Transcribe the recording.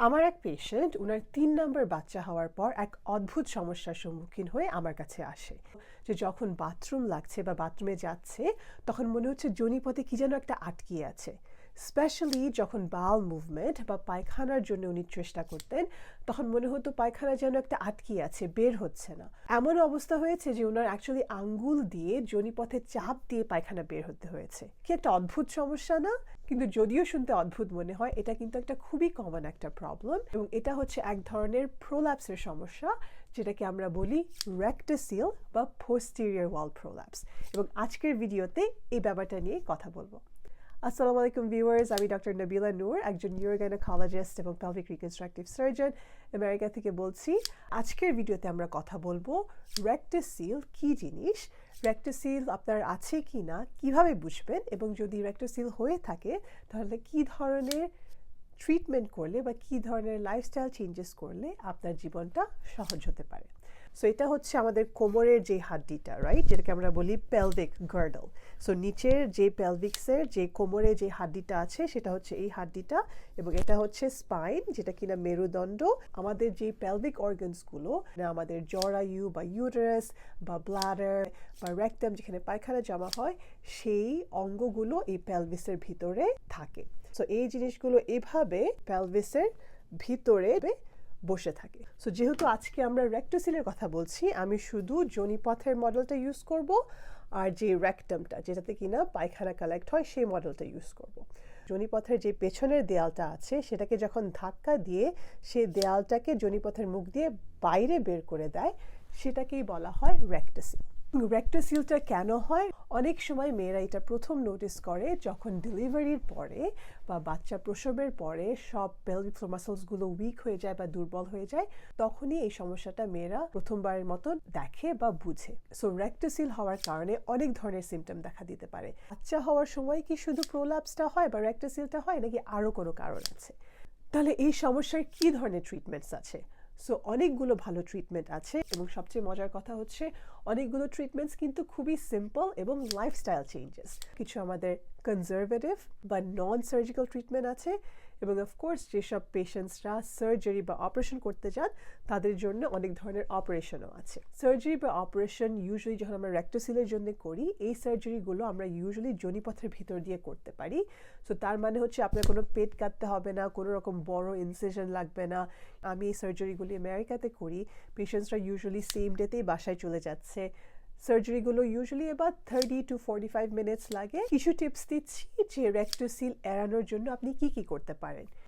আমার এক পেশেন্ট ওনার তিন নম্বর বাচ্চা হওয়ার পর এক অদ্ভুত সমস্যার সম্মুখীন হয়ে আমার কাছে আসে। যে যখন বাথরুম লাগছে বা বাথরুমে যাচ্ছে, তখন মনে হচ্ছে জনিপথে কি যেন একটা আটকিয়ে আছে। স্পেশালি যখন বাউল মুভমেন্ট বা পায়খানার জন্য উনি চেষ্টা করতেন, তখন মনে হতো পায়খানা যেন একটা আটকিয়ে আছে, বের হচ্ছে না। এমন অবস্থা হয়েছে যে ওনার অ্যাকচুয়ালি আঙ্গুল দিয়ে জনিপথে চাপ দিয়ে পায়খানা বের হতে হয়েছে। কি একটা অদ্ভুত সমস্যা না? কিন্তু যদিও শুনতে অদ্ভুত মনে হয়, এটা কিন্তু একটা খুবই কমন একটা প্রবলেম এবং এটা হচ্ছে এক ধরনের প্রোল্যাপসের সমস্যা, যেটাকে আমরা বলি রেক্টাসিল বা পোস্টেরিয়র ওয়াল প্রোল্যাপস এবং আজকের ভিডিওতে এই ব্যাপারটা নিয়ে কথা বলব। আসসালামু আলাইকুম ভিউয়ার্স আমি ডক্টর নবিলা নূর একজন নিউরোগাইনোকোলজিস্ট এবং পেলভিক রিকনস্ট্রাকটিভ সার্জন আমেরিকা থেকে বলছি। আজকের ভিডিওতে আমরা কথা বলব রেক্টাসিল কি জিনিস? রেক্টোসিল আপনার আছে কি না? কীভাবে বুঝবেন? এবং যদি রেক্টোসিল হয়ে থাকে, তাহলে কি ধরনের ট্রিটমেন্ট করলে বা কী ধরনের লাইফস্টাইল চেঞ্জেস করলে আপনার জীবনটা সহজ হতে পারে? সো এটা হচ্ছে আমাদের কোমরের যে হাড্ডিটা রাইট যেটাকে আমরা বলি পেলভিক গার্ডল সো নিচের যে পেলভিক্সের যে কোমরে যে হাড্ডিটা আছে, সেটা হচ্ছে এই হাড্ডিটা এবং এটা হচ্ছে স্পাইন যেটা কিনা মেরুদণ্ড। আমাদের যে পেলভিক অর্গানসগুলো আমাদের জরায়ু বা ইউটারাস বা ব্লাডার বা রেকটাম যেখানে পায়খানা জমা হয়, সেই অঙ্গগুলো এই পেলভিসের ভিতরে থাকে। সো এই জিনিসগুলো এভাবে পেলভিসের ভিতরে বসে থাকে। সো যেহেতু আজকে আমরা রেক্টোসিলের কথা বলছি, আমি শুধু জনিপথের মডেলটা ইউজ করব আর যে রেকটামটা যেটাতে কিনা পায়খানা কালেক্ট হয়, সেই মডেলটা ইউজ করব। জনিপথের যে পেছনের দেয়ালটা আছে, সেটাকে যখন ধাক্কা দিয়ে সেই দেয়ালটাকে জনিপথের মুখ দিয়ে বাইরে বের করে দেয়, সেটাকেই বলা হয় রেক্টোসিল রেক্টোসিলটা কেন হয়? অনেক সময় মেয়েরা এটা প্রথম নোটিস করে যখন ডেলিভারির পরে বা বাচ্চা প্রসবের পরে সব পেলভিক মাসলসগুলো উইক হয়ে যায় বা দুর্বল হয়ে যায়, তখনই এই সমস্যাটা মেয়েরা প্রথমবারের মতো দেখে বা বুঝে। সো রেক্টোসিল হওয়ার কারণে অনেক ধরনের সিমটম দেখা দিতে পারে। বাচ্চা হওয়ার সময় কি শুধু প্রোলাপসটা হয় বা রেক্টোসিলটা হয় নাকি আরও কোনো কারণ আছে? তাহলে এই সমস্যার কি ধরনের ট্রিটমেন্টস আছে? সো অনেকগুলো ভালো ট্রিটমেন্ট আছে এবং সবচেয়ে মজার কথা হচ্ছে অনেকগুলো ট্রিটমেন্টস কিন্তু খুবই সিম্পল এবং লাইফস্টাইল চেঞ্জেস কিছু আমাদের কনজারভেটিভ বা নন সার্জিক্যাল ট্রিটমেন্ট আছে এবং অফকোর্স যেসব পেশেন্টসরা সার্জারি বা অপারেশন করতে যান, তাদের জন্য অনেক ধরনের অপারেশনও আছে। সার্জারি বা অপারেশন ইউজুয়ালি যখন আমরা রেক্টোসিলের জন্য করি, এই সার্জারিগুলো আমরা ইউজুয়ালি জনিপথের ভিতর দিয়ে করতে পারি। সো তার মানে হচ্ছে আপনার কোনো পেট কাটতে হবে না, কোনো রকম বড় ইনসিশন লাগবে না। আমি এই সার্জারিগুলি আমেরিকাতে করি পেশেন্টসরা ইউজুয়ালি সেম ডেতেই বাসায় চলে যাচ্ছে। সার্জারিগুলো ইউজুয়ালি এবার thirty to forty five minutes লাগে। কিছু টিপস দিচ্ছি যে রেক্টোসিল এড়ানোর জন্য আপনি কি কি করতে পারেন।